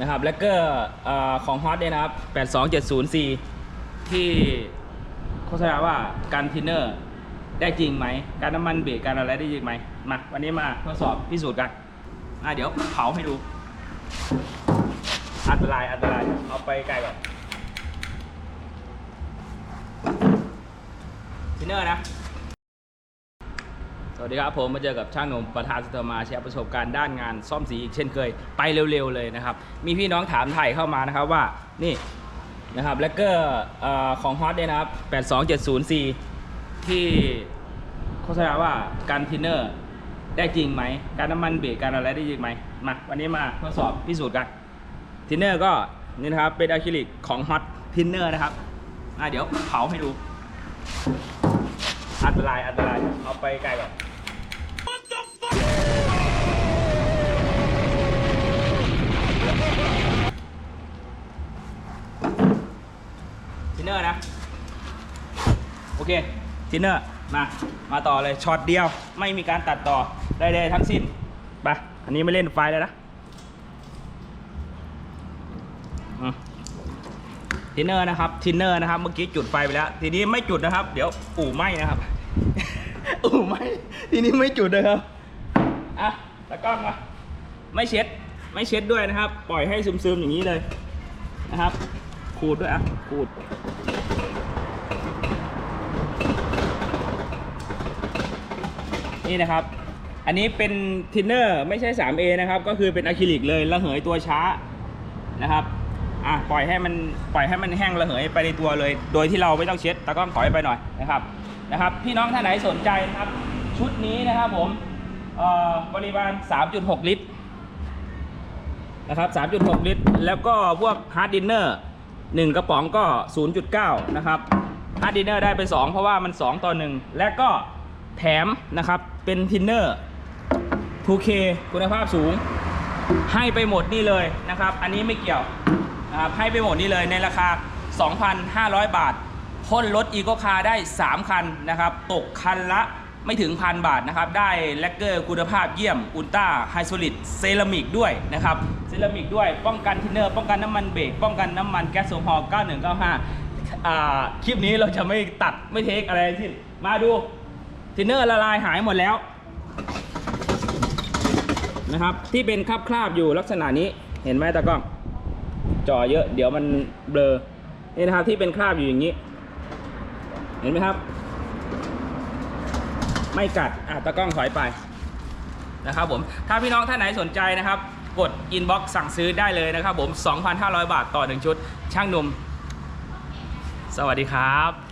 นะครับแล้วก็เอ่อของฮอตเนี่ยนะครับ 8270C ที่โฆษณาว่าการทินเนอร์ได้จริงไหม การน้ำมันเบรกการอะไรได้จริงไหมมาวันนี้มาทดสอบพิสูจน์กันอะเดี๋ยวเผาให้ดู อันตรายอันตรายเอาไปไกลก่อนทินเนอร์นะ สวัสดีครับผมมาเจอกับช่างหนุ่มประธานสตมาแชร์ประสบการณ์ด้านงานซ่อมสีอีกเช่นเคยไปเร็วๆเลยนะครับ มีพี่น้องถามไถ่เข้ามานะครับว่านี่นะครับแล้วก็เอ่อของฮอตเนี่ยนะครับ 8270C ที่โฆษณาว่าการทินเนอร์ได้จริงไหม การน้ำมันเบรกการอะไรได้จริงไหมมาวันนี้มาทดสอบพิสูจน์กันทินเนอร์ก็นี่นะครับเป็นอะคริลิกของฮอตทินเนอร์นะครับอะเดี๋ยวเผาให้ดู อันตรายอันตรายเอาไปไกลก่อนทินเนอร์นะ โอเคทินเนอร์มา มาต่อเลยช็อตเดียวไม่มีการตัดต่อได้เลยทั้งสิ้นไปอันนี้ไม่เล่นไฟเลยนะอืม ทินเนอร์นะครับทินเนอร์นะครับ เมื่อกี้จุดไฟไปแล้ว ทีนี้ไม่จุดนะครับ เดี๋ยวอู่ไหมนะครับ อู่ไหมทีนี้ไม่จุดนะครับอะตะกล้องมาไม่เช็ด ไม่เช็ดด้วยนะครับ ปล่อยให้ซึมๆอย่างนี้เลยนะครับ ขูดด้วยอะขูดนี่นะครับ อันนี้เป็นทินเนอร์ไม่ใช่ 3A นะครับ ก็คือเป็นอะคริลิกเลยระเหยตัวช้านะครับ อะปล่อยให้มันปล่อยให้มันแห้งระเหยไปในตัวเลย โดยที่เราไม่ต้องเช็ดตะก้องถอยไปหน่อยนะครับนะครับ พี่น้องท่านไหนสนใจนะครับ ชุดนี้นะครับผมเอ่อปริมาณ 3.6 ลิตรนะครับ 3.6 ลิตร แล้วก็พวกฮาร์ดดินเนอร์1กระป๋องก็ 0.9 นะครับฮาร์ดดินเนอร์ได้ไป 2 เพราะว่ามัน 2 ต่อ 1 และก็แถมนะครับเป็นทินเนอร์ 2K คุณภาพสูง ให้ไปหมดนี่เลยนะครับ อันนี้ไม่เกี่ยว นะครับให้ไปหมดนี่เลยในราคา 2,500 บาทพ่นรถอีโ c คาได้ 3 คันนะครับ ตกคันละไม่ถึงพันบาทนะครับ ได้แลกเกอร์คุณภาพเยี่ยมอุลตร้าไฮโซลิดเซรามิกด้วยนะครับเซรามิกด้วยป้องกันทินเนอร์ ป้องกันน้ำมันเบรกป้องกันน้ำมันแก๊สโซฮอล์9195อ่าคลิปนี้เราจะไม่ตัดไม่เทคอะไรทั้งมาดูทินเนอร์ละลายหายหมดแล้วนะครับที่เป็นคราบคราบๆอยู่ลักษณะนี้เห็นไหมตากล้อง จ่อเยอะเดี๋ยวมันเบลอนี่นะครับที่เป็นคราบอยู่อย่างนี้ เห็นไหมครับ ไม่กัดอะตะกล้องถอยไปนะครับผมถ้าพี่น้องท่านไหนสนใจนะครับ กดอินบ็อกซ์สั่งซื้อได้เลยนะครับผม 2,500 บาทต่อ 1 ชุด ช่างหนุ่ม สวัสดีครับ